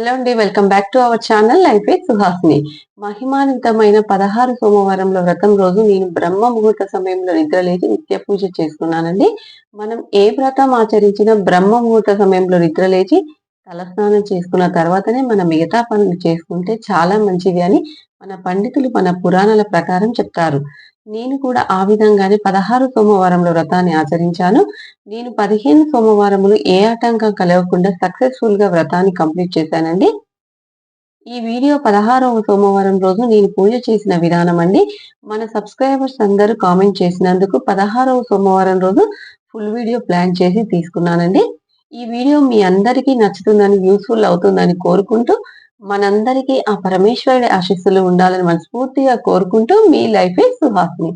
Hello అండి welcome back to our channel. Life with Suhasni. మహిమాన్వితమైన పదహారు సోమవారంలో వ్రతం రోజు నేను బ్రహ్మ ముహూర్త సమయంలో నిద్రలేచి నిత్య పూజ చేసుకున్నానండి. మనం ఏ వ్రతం ఆచరించినా బ్రహ్మ ముహూర్త సమయంలో నిద్రలేచి తలస్నానం చేసుకున్న తర్వాతనే మన మిగతా పనులు చేసుకుంటే చాలా మంచిది అని మన పండితులు మన పురాణాల ప్రకారం చెప్తారు. నేను కూడా ఆ విధంగానే పదహారు సోమవారంలో వ్రతాన్ని ఆచరించాను. నేను పదిహేను సోమవారములు ఏ ఆటంకం కలగకుండా సక్సెస్ఫుల్గా వ్రతాన్ని కంప్లీట్ చేశానండి. ఈ వీడియో పదహారవ సోమవారం రోజు నేను పూజ చేసిన విధానం అండి. మన సబ్స్క్రైబర్స్ అందరూ కామెంట్ చేసినందుకు పదహారవ సోమవారం రోజు ఫుల్ వీడియో ప్లాన్ చేసి తీసుకున్నానండి. ఈ వీడియో మీ అందరికీ నచ్చుతుందని యూస్ఫుల్ అవుతుందని కోరుకుంటూ మనందరికీ ఆ పరమేశ్వరుడి ఆశీస్సులు ఉండాలని మనస్ఫూర్తిగా కోరుకుంటూ మీ లైఫ్ సుహాసిని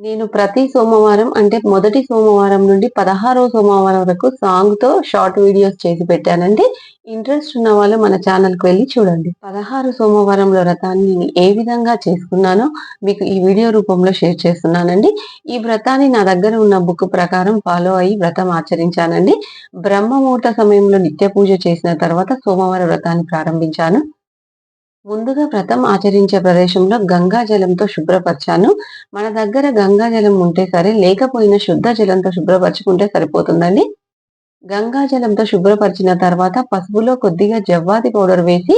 నేను ప్రతి సోమవారం అంటే మొదటి సోమవారం నుండి పదహారవ సోమవారం వరకు సాంగ్తో షార్ట్ వీడియోస్ చేసి పెట్టానండి. ఇంట్రెస్ట్ ఉన్న వాళ్ళు మన ఛానల్కి వెళ్ళి చూడండి. పదహారు సోమవారంలో వ్రతాన్ని నేను ఏ విధంగా చేసుకున్నానో మీకు ఈ వీడియో రూపంలో షేర్ చేస్తున్నానండి. ఈ వ్రతాన్ని నా దగ్గర ఉన్న బుక్ ప్రకారం ఫాలో అయ్యి వ్రతం ఆచరించానండి. బ్రహ్మ ముహూర్త సమయంలో నిత్య పూజ చేసిన తర్వాత సోమవారం వ్రతాన్ని ప్రారంభించాను. ముందుగా వ్రతం ఆచరించే ప్రదేశంలో గంగా జలంతో శుభ్రపరచాను. మన దగ్గర గంగా జలం ఉంటే సరే లేకపోయినా శుద్ధ జలంతో శుభ్రపరచుకుంటే సరిపోతుందండి. గంగా జలంతో శుభ్రపరిచిన తర్వాత పసుపులో కొద్దిగా జవ్వాది పౌడర్ వేసి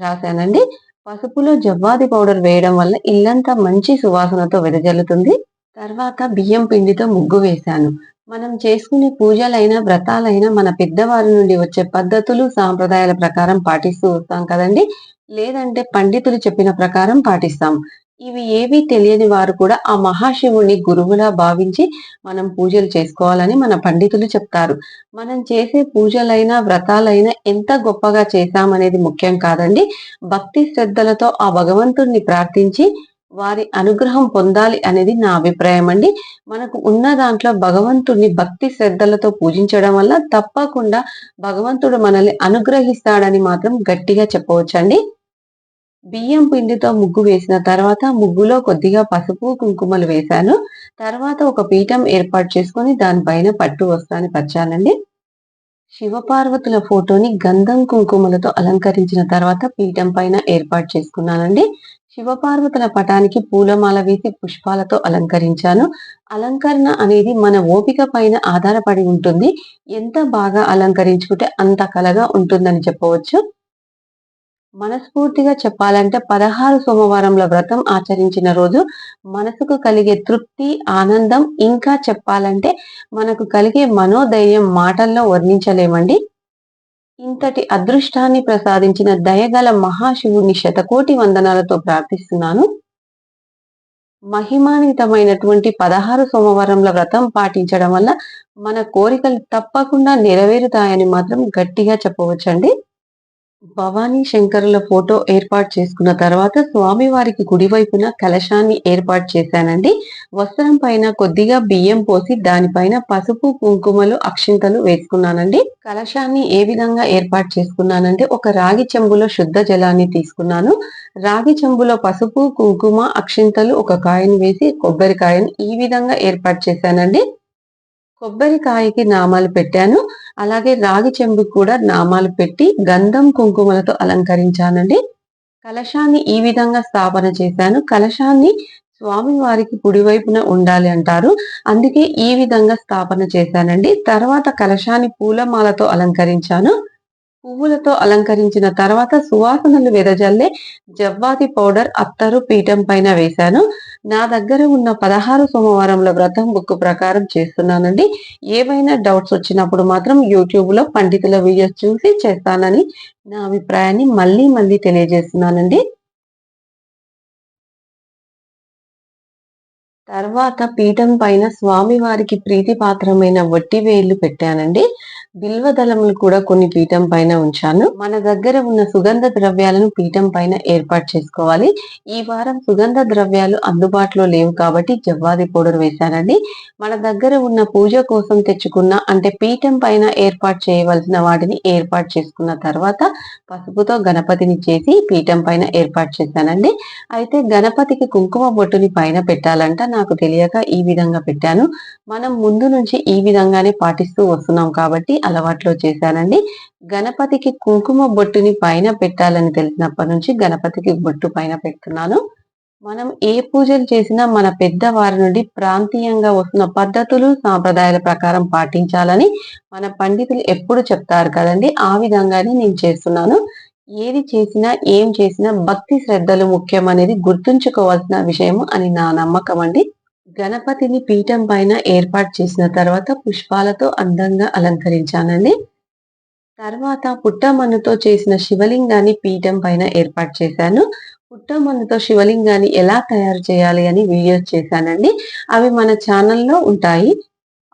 రాశానండి. పసుపులో జవ్వాది పౌడర్ వేయడం వల్ల ఇల్లంతా మంచి సువాసనతో వెదజల్లుతుంది. తర్వాత బియ్యం పిండితో ముగ్గు వేశాను. మనం చేసుకునే పూజలైనా వ్రతాలైనా మన పెద్దవారి నుండి వచ్చే పద్ధతులు సాంప్రదాయాల ప్రకారం పాటిస్తూ వస్తాం కదండి. లేదంటే పండితులు చెప్పిన ప్రకారం పాటిస్తాం. ఇవి ఏవి తెలియని వారు కూడా ఆ మహాశివుని గురువులా భావించి మనం పూజలు చేసుకోవాలని మన పండితులు చెప్తారు. మనం చేసే పూజలైనా వ్రతాలైనా ఎంత గొప్పగా చేశామనేది ముఖ్యం కాదండి. భక్తి శ్రద్ధలతో ఆ భగవంతుణ్ణి ప్రార్థించి వారి అనుగ్రహం పొందాలి అనేది నా అభిప్రాయం అండి. మనకు ఉన్న దాంట్లో భగవంతుడిని భక్తి శ్రద్ధలతో పూజించడం వల్ల తప్పకుండా భగవంతుడు మనల్ని అనుగ్రహిస్తాడని మాత్రం గట్టిగా చెప్పవచ్చండి. బియ్యం పిండితో ముగ్గు వేసిన తర్వాత ముగ్గులో కొద్దిగా పసుపు కుంకుమలు వేశాను. తర్వాత ఒక పీఠం ఏర్పాటు చేసుకొని దానిపైన పట్టు వస్త్రాన్ని పరచాలండి. శివపార్వతుల ఫోటోని గంధం కుంకుమలతో అలంకరించిన తర్వాత పీఠం పైన ఏర్పాటు చేసుకున్నానండి. శివపార్వతుల పటానికి పూలమాల వేసి పుష్పాలతో అలంకరించాను. అలంకరణ అనేది మన ఓపిక పైన ఆధారపడి ఉంటుంది. ఎంత బాగా అలంకరించుకుంటే అంత కలగా ఉంటుందని చెప్పవచ్చు. మనస్ఫూర్తిగా చెప్పాలంటే పదహారు సోమవారంలో వ్రతం ఆచరించిన రోజు మనసుకు కలిగే తృప్తి ఆనందం ఇంకా చెప్పాలంటే మనకు కలిగే మనోధైర్యం మాటల్లో వర్ణించలేమండి. ఇంతటి అదృష్టాన్ని ప్రసాదించిన దయగల మహాశివుని శతకోటి వందనాలతో ప్రార్థిస్తున్నాను. మహిమాన్వితమైనటువంటి పదహారు సోమవారంల వ్రతం పాటించడం వల్ల మన కోరికలు తప్పకుండా నెరవేరుతాయని మాత్రం గట్టిగా చెప్పవచ్చండి. భవానీ శంకరుల ఫోటో ఏర్పాటు చేసుకున్న తర్వాత స్వామివారికి కుడివైపున కలశాన్ని ఏర్పాటు చేశానండి. వస్త్రం పైన కొద్దిగా బియ్యం పోసి దానిపైన పసుపు కుంకుమలు అక్షింతలు వేసుకున్నానండి. కలశాన్ని ఏ విధంగా ఏర్పాటు చేసుకున్నానంటే ఒక రాగి చెంబులో శుద్ధ జలాన్ని తీసుకున్నాను. రాగి చెంబులో పసుపు కుంకుమ అక్షింతలు ఒక కాయను వేసి కొబ్బరికాయను ఈ విధంగా ఏర్పాటు చేశానండి. కొబ్బరికాయకి నామాలు పెట్టాను. అలాగే రాగి చెంబు కూడా నామాలు పెట్టి గంధం కుంకుమలతో అలంకరించానండి. కలశాన్ని ఈ విధంగా స్థాపన చేశాను. కలశాన్ని స్వామి వారికి కుడివైపున ఉండాలి అంటారు. అందుకే ఈ విధంగా స్థాపన చేశానండి. తర్వాత కలశాన్ని పూలమాలతో అలంకరించాను. పువ్వులతో అలంకరించిన తర్వాత సువాసనలు వెదజల్లే జవ్వాతి పౌడర్ అత్తరు పీఠం పైన వేశాను. నా దగ్గర ఉన్న పదహారు సోమవారంలో వ్రతం బుక్ ప్రకారం చేస్తున్నానండి. ఏవైనా డౌట్స్ వచ్చినప్పుడు మాత్రం యూట్యూబ్లో పండితుల వీడియోస్ చూసి చేస్తానని నా అభిప్రాయాన్ని మళ్ళీ మళ్ళీ తెలియజేస్తున్నానండి. తర్వాత పీఠం పైన స్వామివారికి ప్రీతిపాత్రమైన వట్టి వేళ్ళు పెట్టానండి. బిల్వదళములు కూడా కొన్ని పీఠం పైన ఉంచాను. మన దగ్గర ఉన్న సుగంధ ద్రవ్యాలను పీఠం పైన ఏర్పాటు చేసుకోవాలి. ఈ వారం సుగంధ ద్రవ్యాలు అందుబాటులో లేవు కాబట్టి జవ్వాది పౌడర్ వేశానండి. మన దగ్గర ఉన్న పూజ కోసం తెచ్చుకున్న అంటే పీఠం పైన ఏర్పాటు చేయవలసిన వాటిని ఏర్పాటు చేసుకున్న తర్వాత పసుపుతో గణపతిని చేసి పీఠం పైన ఏర్పాటు చేశానండి. అయితే గణపతికి కుంకుమ బొట్టుని పైన పెట్టాలంట. నాకు తెలియక ఈ విధంగా పెట్టాను. మనం ముందు నుంచి ఈ విధంగానే పాటిస్తూ వస్తున్నాం కాబట్టి అలవాట్లో చేశానండి. గణపతికి కుంకుమ బొట్టుని పైన పెట్టాలని తెలిసినప్పటి నుంచి గణపతికి బొట్టు పైన పెడుతున్నాను. మనం ఏ పూజలు చేసినా మన పెద్దవారి నుండి ప్రాంతీయంగా వస్తున్న పద్ధతులు సాంప్రదాయాల ప్రకారం పాటించాలని మన పండితులు ఎప్పుడు చెప్తారు కదండి. ఆ విధంగానే నేను చేస్తున్నాను. ఏది చేసినా ఏం చేసినా భక్తి శ్రద్ధలు ముఖ్యం అనేది గుర్తుంచుకోవాల్సిన విషయం అని నా నమ్మకం అండి. గణపతిని పీఠం పైన ఏర్పాటు చేసిన తర్వాత పుష్పాలతో అందంగా అలంకరించానండి తర్వాత పుట్టమన్నుతో చేసిన శివలింగాన్ని పీఠం పైన ఏర్పాటు చేశాను. పుట్టమన్నుతో శివలింగాన్ని ఎలా తయారు చేయాలి అని వీడియోస్ చేశానండి. అవి మన ఛానల్లో ఉంటాయి.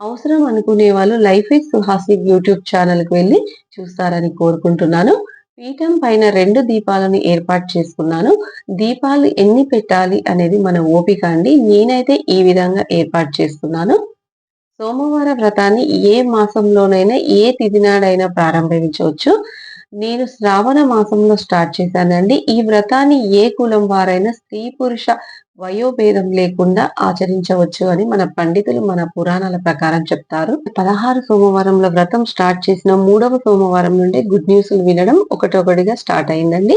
అవసరం అనుకునే వాళ్ళు లైఫ్ ఇస్ సుహాసి యూట్యూబ్ ఛానల్కి వెళ్ళి చూస్తారని కోరుకుంటున్నాను. పీఠం పైన రెండు దీపాలను ఏర్పాటు చేసుకున్నాను. దీపాలు ఎన్ని పెట్టాలి అనేది మన ఓపిక అండి. నేనైతే ఈ విధంగా ఏర్పాటు చేసుకున్నాను. సోమవార వ్రతాన్ని ఏ మాసంలోనైనా ఏ తిథినాడైనా ప్రారంభించవచ్చు. నేను శ్రావణ మాసంలో స్టార్ట్ చేశానండి. ఈ వ్రతాన్ని ఏ కులం వారైనా స్త్రీ పురుష వయోభేదం లేకుండా ఆచరించవచ్చు అని మన పండితులు మన పురాణాల ప్రకారం చెప్తారు. పదహారు సోమవారంలో వ్రతం స్టార్ట్ చేసిన మూడవ సోమవారం నుండి గుడ్ న్యూస్లు వినడం ఒకటొకటిగా స్టార్ట్ అయిందండి.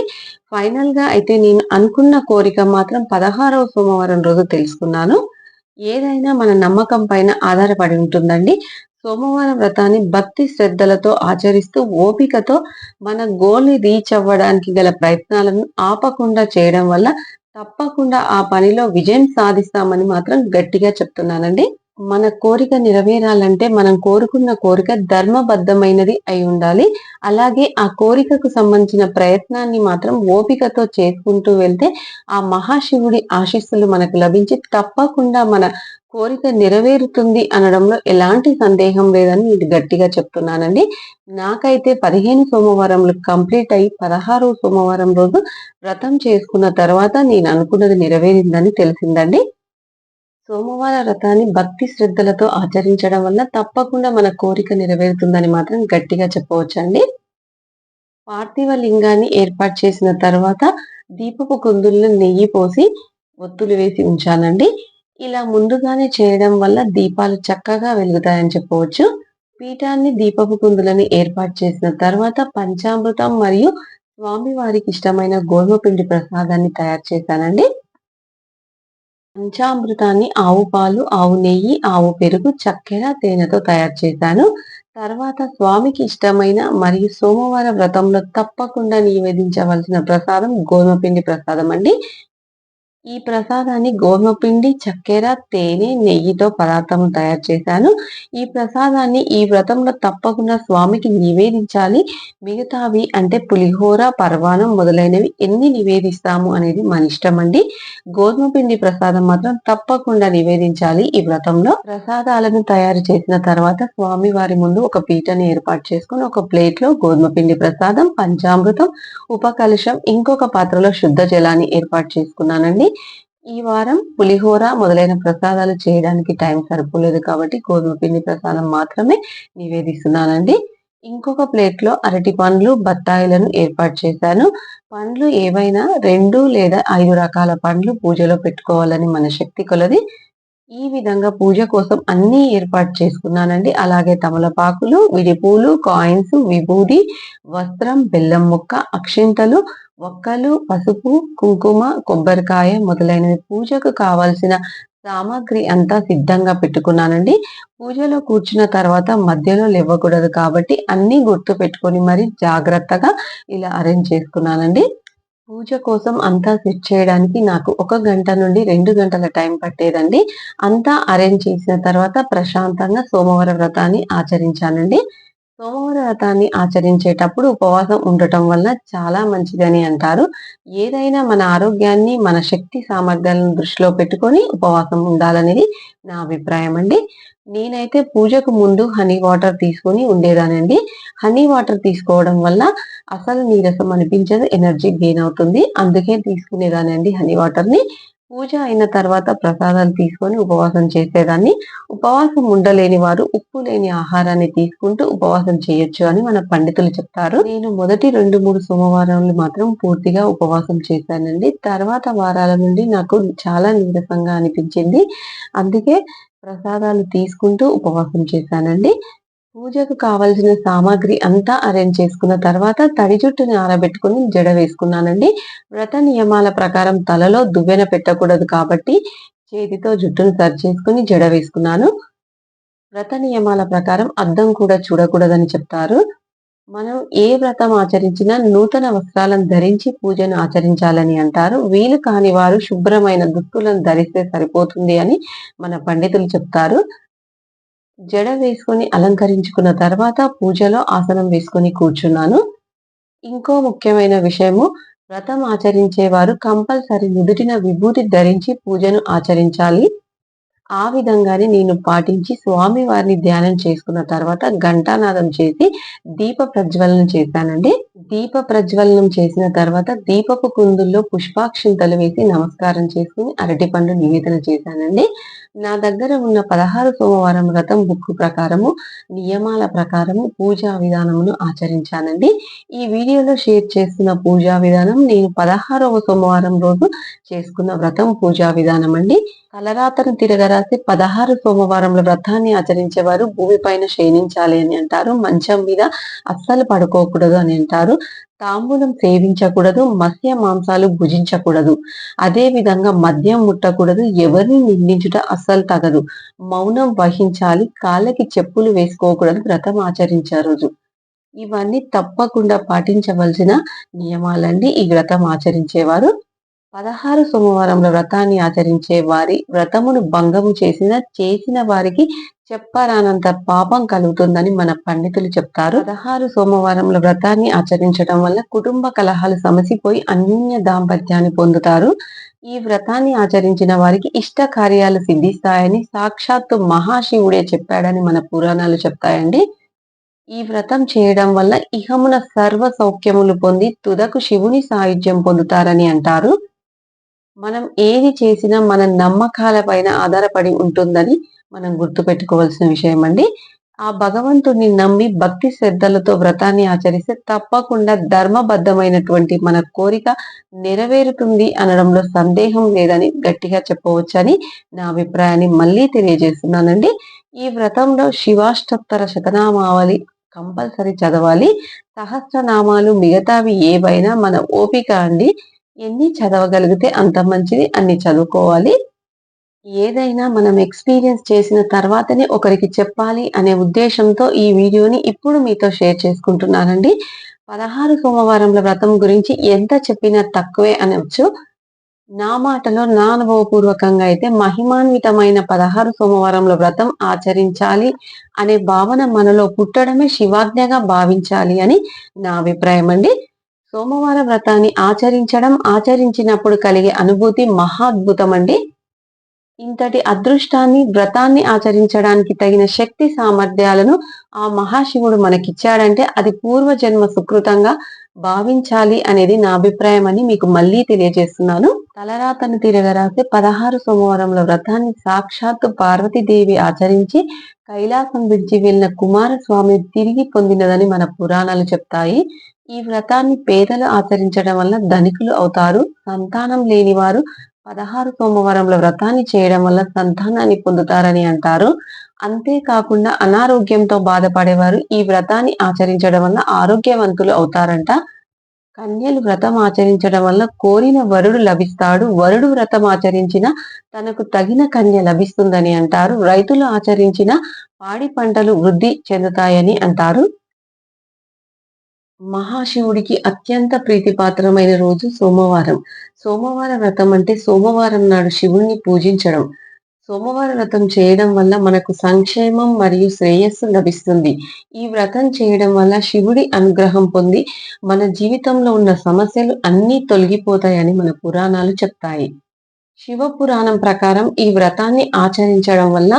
ఫైనల్గా అయితే నేను అనుకున్న కోరిక మాత్రం పదహారవ సోమవారం రోజు తెలుసుకున్నాను. ఏదైనా మన నమ్మకం పైన ఆధారపడి ఉంటుందండి. సోమవారం వ్రతాన్ని భక్తి శ్రద్ధలతో ఆచరిస్తూ ఓపికతో మన గోల్ని రీచ్ అవ్వడానికి గల ప్రయత్నాలను ఆపకుండా చేయడం వల్ల తప్పకుండా ఆ పనిలో విజయం సాధిస్తామని మాత్రం గట్టిగా చెప్తున్నానండి. మన కోరిక నెరవేరాలంటే మనం కోరుకున్న కోరిక ధర్మబద్ధమైనది అయి ఉండాలి. అలాగే ఆ కోరికకు సంబంధించిన ప్రయత్నాన్ని మాత్రం ఓపికతో చేసుకుంటూ వెళ్తే ఆ మహాశివుడి ఆశీస్సులు మనకు లభించి తప్పకుండా మన కోరిక నెరవేరుతుంది అనడంలో ఎలాంటి సందేహం లేదని ఇది గట్టిగా చెప్తున్నానండి. నాకైతే పదిహేను సోమవారంలు కంప్లీట్ అయ్యి పదహారు సోమవారం రోజు వ్రతం చేసుకున్న తర్వాత నేను అనుకున్నది నెరవేరిందని తెలిసిందండి. సోమవార వ్రతాన్ని భక్తి శ్రద్ధలతో ఆచరించడం వల్ల తప్పకుండా మన కోరిక నెరవేరుతుందని మాత్రం గట్టిగా చెప్పవచ్చండి. పార్థివ లింగాన్ని ఏర్పాటు చేసిన తర్వాత దీపపు కుందుల్లో నెయ్యి పోసి ఒత్తులు వేసి ఉంచాలండి. ఇలా ముందుగానే చేయడం వల్ల దీపాలు చక్కగా వెలుగుతాయని చెప్పవచ్చు. పీఠాన్ని దీపపు కుందులని ఏర్పాటు చేసిన తర్వాత పంచామృతం మరియు స్వామివారికి ఇష్టమైన గోధుమ పిండి ప్రసాదాన్ని తయారు చేశానండి. పంచామృతాన్ని ఆవు పాలు ఆవు నెయ్యి ఆవు పెరుగు చక్కెర తేనెతో తయారు చేశాను. తర్వాత స్వామికి ఇష్టమైన మరియు సోమవార వ్రతంలో తప్పకుండా నివేదించవలసిన ప్రసాదం గోధుమ పిండి ప్రసాదం అండి. ఈ ప్రసాదాన్ని గోధుమ పిండి చక్కెర తేనె నెయ్యితో పదార్థము తయారు చేశాను. ఈ ప్రసాదాన్ని ఈ వ్రతంలో తప్పకుండా స్వామికి నివేదించాలి. మిగతావి అంటే పులిహోర పర్వాణం మొదలైనవి ఎన్ని నివేదిస్తాము అనేది మన ఇష్టం అండి. గోధుమ పిండి ప్రసాదం మాత్రం తప్పకుండా నివేదించాలి ఈ వ్రతంలో. ప్రసాదాలను తయారు చేసిన తర్వాత స్వామి వారి ముందు ఒక పీటని ఏర్పాటు చేసుకుని ఒక ప్లేట్లో గోధుమ పిండి ప్రసాదం పంచామృతం ఉపకలుషం ఇంకొక పాత్రలో శుద్ధ జలాన్ని ఏర్పాటు చేసుకున్నానండి. ఈ వారం పులిహోర మొదలైన ప్రసాదాలు చేయడానికి టైం సరిపోలేదు కాబట్టి గోధుమ పిండి ప్రసాదం మాత్రమే నివేదిస్తున్నానండి. ఇంకొక ప్లేట్లో అరటి పండ్లు బత్తాయిలను ఏర్పాటు చేశాను. పండ్లు ఏవైనా రెండు లేదా ఐదు రకాల పండ్లు పూజలో పెట్టుకోవాలని మన శక్తి కొలది. ఈ విధంగా పూజ కోసం అన్ని ఏర్పాటు చేసుకున్నానండి. అలాగే తమలపాకులు విడిపూలు కాయిన్స్ విభూది వస్త్రం బెల్లం ముక్క అక్షింతలు ఒక్కలు పసుపు కుంకుమ కొబ్బరికాయ మొదలైనవి పూజకు కావాల్సిన సామాగ్రి అంతా సిద్ధంగా పెట్టుకున్నానండి. పూజలో కూర్చున్న తర్వాత మధ్యలో లేవకూడదు కాబట్టి అన్ని గుర్తు పెట్టుకొని మరి జాగ్రత్తగా ఇలా అరేంజ్ చేసుకున్నానండి. పూజ కోసం అంతా సెట్ చేయడానికి నాకు ఒక గంట నుండి రెండు గంటల టైం పట్టేదండి. అంతా అరేంజ్ చేసిన తర్వాత ప్రశాంతంగా సోమవార వ్రతాన్ని ఆచరించానండి. సోమవార వ్రతాన్ని ఆచరించేటప్పుడు ఉపవాసం ఉండటం వల్ల చాలా మంచిదని అంటారు. ఏదైనా మన ఆరోగ్యాన్ని మన శక్తి సామర్థ్యాలను దృష్టిలో పెట్టుకొని ఉపవాసం ఉండాలనేది నా అభిప్రాయం అండి. నేనైతే పూజకు ముందు హనీ వాటర్ తీసుకొని ఉండేదానండి. హనీ వాటర్ తీసుకోవడం వల్ల అసలు నీరసం అనిపించదు ఎనర్జీ గెయిన్ అవుతుంది. అందుకే తీసుకునేదానండి హనీ వాటర్ని పూజ అయిన తర్వాత ప్రసాదాలు తీసుకొని ఉపవాసం చేసేదాన్ని. ఉపవాసం ఉండలేని వారు ఉప్పు లేని ఆహారాన్ని తీసుకుంటూ ఉపవాసం చేయొచ్చు అని మన పండితులు చెప్తారు. నేను మొదటి రెండు మూడు సోమవారాలు మాత్రం పూర్తిగా ఉపవాసం చేశానండి. తర్వాత వారాల నుండి నాకు చాలా నీరసంగా అనిపించింది. అందుకే ప్రసాదాలు తీసుకుంటూ ఉపవాసం చేశానండి. పూజకు కావలసిన సామాగ్రి అంతా అరేంజ్ చేసుకున్న తర్వాత తడి జుట్టుని ఆరబెట్టుకుని జడ వేసుకున్నానండి. వ్రత నియమాల ప్రకారం తలలో దువ్వెన పెట్టకూడదు కాబట్టి చేతితో జుట్టును సరి చేసుకుని జడ వేసుకున్నాను. వ్రత నియమాల ప్రకారం అద్దం కూడా చూడకూడదని చెప్తారు. మనం ఏ వ్రతం ఆచరించినా నూతన వస్త్రాలను ధరించి పూజను ఆచరించాలని అంటారు. వీలు కాని వారు శుభ్రమైన దుస్తులను ధరిస్తే సరిపోతుంది అని మన పండితులు చెప్తారు. జడ వేసుకొని అలంకరించుకున్న తర్వాత పూజలో ఆసనం వేసుకొని కూర్చున్నాను. ఇంకో ముఖ్యమైన విషయము వ్రతం ఆచరించేవారు కంపల్సరీ నుదుటిన విభూతి ధరించి పూజను ఆచరించాలి. ఆ విధంగానే నేను పాటించి స్వామి వారిని ధ్యానం చేసుకున్న తర్వాత ఘంటానాదం చేసి దీప ప్రజ్వలనం చేశానండి. దీప ప్రజ్వలనం చేసిన తర్వాత దీపపు కుందుల్లో పుష్పాక్షింతలు వేసి నమస్కారం చేసుకుని అరటిపండు నివేదన చేశానండి. నా దగ్గర ఉన్న పదహారు సోమవారం వ్రతం బుక్ ప్రకారము నియమాల ప్రకారము పూజా విధానమును ఆచరించానండి. ఈ వీడియోలో షేర్ చేస్తున్న పూజా విధానం నేను పదహారవ సోమవారం రోజు చేసుకున్న వ్రతం పూజా విధానం అండి కలరాతను తిరగరాసి పదహారు సోమవారంలో వ్రతాన్ని ఆచరించేవారు భూమి పైన శయనించాలి అని అంటారు మంచం మీద అస్సలు పడుకోకూడదు అని అంటారు. తాంబూలం సేవించకూడదు మత్స్య మాంసాలు భుజించకూడదు. అదే విధంగా మద్యం ముట్టకూడదు ఎవరిని నిందించుట అస్సలు తగదు. మౌనం వహించాలి కాళ్ళకి చెప్పులు వేసుకోకూడదు వ్రతం ఆచరించే రోజు. ఇవన్నీ తప్పకుండా పాటించవలసిన నియమాలండి. ఈ వ్రతం ఆచరించేవారు పదహారు సోమవారంలో వ్రతాన్ని ఆచరించే వారి వ్రతమును భంగము చేసిన చేసిన వారికి చెప్పరానంత పాపం కలుగుతుందని మన పండితులు చెప్తారు. పదహారు సోమవారంలో వ్రతాన్ని ఆచరించడం వల్ల కుటుంబ కలహాలు సమసిపోయి అన్యోన్య దాంపత్యాన్ని పొందుతారు. ఈ వ్రతాన్ని ఆచరించిన వారికి ఇష్ట కార్యాలు సిద్ధిస్తాయని సాక్షాత్తు మహాశివుడే చెప్పాడని మన పురాణాలు చెప్తాయండి. ఈ వ్రతం చేయడం వల్ల ఇహమున సర్వ సౌఖ్యములు పొంది తుదకు శివుని సాయుధ్యం పొందుతారని అంటారు. మనం ఏది చేసినా మన నమ్మకాల పైన ఆధారపడి ఉంటుందని మనం గుర్తుపెట్టుకోవాల్సిన విషయం అండి. ఆ భగవంతుడిని నమ్మి భక్తి శ్రద్ధలతో వ్రతాన్ని ఆచరిస్తే తప్పకుండా ధర్మబద్ధమైనటువంటి మన కోరిక నెరవేరుతుంది అనడంలో సందేహం లేదని గట్టిగా చెప్పవచ్చని నా అభిప్రాయాన్ని మళ్ళీ తెలియజేస్తున్నానండి. ఈ వ్రతంలో శివాష్టోత్తర శతనామావళి కంపల్సరీ చదవాలి. సహస్రనామాలు మిగతావి ఏవైనా మన ఓపిక అండి. ఎన్ని చదవగలిగితే అంత మంచిది అన్ని చదువుకోవాలి. ఏదైనా మనం ఎక్స్పీరియన్స్ చేసిన తర్వాతనే ఒకరికి చెప్పాలి అనే ఉద్దేశంతో ఈ వీడియోని ఇప్పుడు మీతో షేర్ చేసుకుంటున్నానండి. పదహారు సోమవారంల వ్రతం గురించి ఎంత చెప్పినా తక్కువే అనవచ్చు నా మాటలో నా అనుభవపూర్వకంగా అయితే మహిమాన్వితమైన పదహారు సోమవారంలో వ్రతం ఆచరించాలి అనే భావన మనలో పుట్టడమే శివాజ్ఞగా భావించాలి అని నా అభిప్రాయం అండి సోమవార వ్రతాన్ని ఆచరించడం ఆచరించినప్పుడు కలిగే అనుభూతి మహాద్భుతం అండి ఇంతటి అదృష్టాన్ని వ్రతాన్ని ఆచరించడానికి తగిన శక్తి సామర్థ్యాలను ఆ మహాశివుడు మనకిచ్చాడంటే అది పూర్వజన్మ సుకృతంగా భావించాలి అనేది నా అభిప్రాయం అని మీకు మళ్ళీ తెలియజేస్తున్నాను. తలరాతను తిరగరాసి పదహారు సోమవారంలో వ్రతాన్ని సాక్షాత్తు పార్వతీదేవి ఆచరించి కైలాసం విడిచి వెళ్ళిన కుమారస్వామి తిరిగి పొందినదని మన పురాణాలు చెప్తాయి. ఈ వ్రతాన్ని పేదలు ఆచరించడం వల్ల ధనికులు అవుతారు. సంతానం లేని వారు పదహారు సోమవారంలో వ్రతాన్ని చేయడం వల్ల సంతానాన్ని పొందుతారని అంటారు. అంతేకాకుండా అనారోగ్యంతో బాధపడేవారు ఈ వ్రతాన్ని ఆచరించడం వల్ల ఆరోగ్యవంతులు అవుతారంట. కన్యలు వ్రతం ఆచరించడం వల్ల కోరిన వరుడు లభిస్తాడు. వరుడు వ్రతం ఆచరించిన తనకు తగిన కన్య లభిస్తుందని అంటారు. రైతులు ఆచరించిన పాడి పంటలు వృద్ధి చెందుతాయని అంటారు. మహాశివుడికి అత్యంత ప్రీతిపాత్రమైన రోజు సోమవారం. సోమవార వ్రతం అంటే సోమవారం నాడు శివుణ్ణి పూజించడం. సోమవార వ్రతం చేయడం వల్ల మనకు సంక్షేమం మరియు శ్రేయస్సు లభిస్తుంది. ఈ వ్రతం చేయడం వల్ల శివుడి అనుగ్రహం పొంది మన జీవితంలో ఉన్న సమస్యలు అన్నీ తొలగిపోతాయని మన పురాణాలు చెప్తాయి. శివ పురాణం ప్రకారం ఈ వ్రతాన్ని ఆచరించడం వల్ల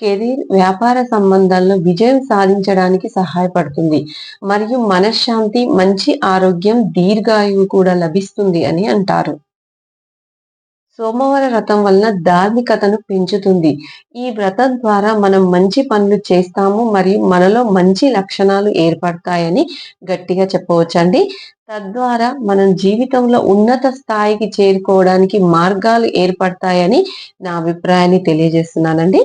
కెరీర్ వ్యాపార సంబంధాల్లో విజయం సాధించడానికి సహాయపడుతుంది. మరియు మనశ్శాంతి మంచి ఆరోగ్యం దీర్ఘాయువు కూడా లభిస్తుంది అని అంటారు. సోమవార వ్రతం వలన ధార్మికతను పెంచుతుంది. ఈ వ్రతం ద్వారా మనం మంచి పనులు చేస్తాము మరియు మనలో మంచి లక్షణాలు ఏర్పడతాయని గట్టిగా చెప్పవచ్చండి. తద్వారా మనం జీవితంలో ఉన్నత స్థాయికి చేరుకోవడానికి మార్గాలు ఏర్పడతాయని నా అభిప్రాయాన్ని తెలియజేస్తున్నానండి.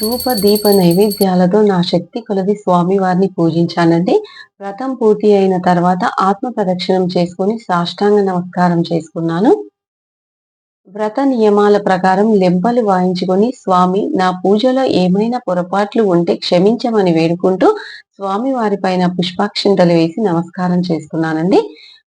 ధూప దీప నైవేద్యాలతో నా శక్తి కొలది స్వామి వారిని పూజించానండి. వ్రతం పూర్తి అయిన తర్వాత ఆత్మ ప్రదక్షిణం చేసుకుని సాష్టాంగ నమస్కారం చేసుకున్నాను. వ్రత నియమాల ప్రకారం లెంపలు వాయించుకొని స్వామి నా పూజలో ఏమైనా పొరపాట్లు ఉంటే క్షమించమని వేడుకుంటూ స్వామి వారిపైన పుష్పాక్షింతలు వేసి నమస్కారం చేసుకున్నానండి.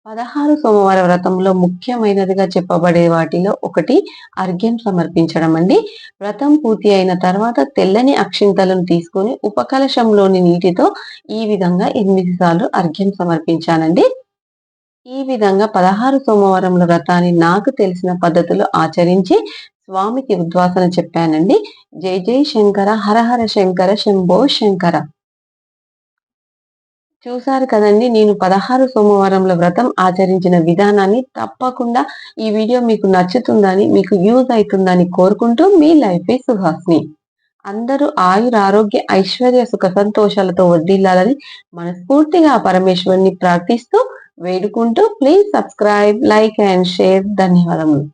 పదహారు సోమవార వ్రతంలో ముఖ్యమైనదిగా చెప్పబడే వాటిలో ఒకటి అర్ఘ్యం సమర్పించడం అండి. వ్రతం పూర్తి అయిన తర్వాత తెల్లని అక్షింతలను తీసుకొని ఉపకలశంలోని నీటితో ఈ విధంగా ఎనిమిది సార్లు అర్ఘ్యం సమర్పించానండి. ఈ విధంగా పదహారు సోమవారముల వ్రతాన్ని నాకు తెలిసిన పద్ధతులు ఆచరించి స్వామికి ఉద్వాసన చెప్పానండి. జై జై శంకర హరహర శంకర శంభో శంకర. చూసారు కదండి నేను పదహారు సోమవారంలో వ్రతం ఆచరించిన విధానాన్ని తప్పకుండా ఈ వీడియో మీకు నచ్చుతుందని మీకు యూజ్ అవుతుందని కోరుకుంటూ మీ లైఫ్ సుహాస్ని. అందరూ ఆయుర ఆరోగ్య ఐశ్వర్య సుఖ సంతోషాలతో వర్దిల్లాలని మనస్ఫూర్తిగా పరమేశ్వరుని ప్రార్థిస్తూ వేడుకుంటూ please subscribe like and share ధన్యవాదములు.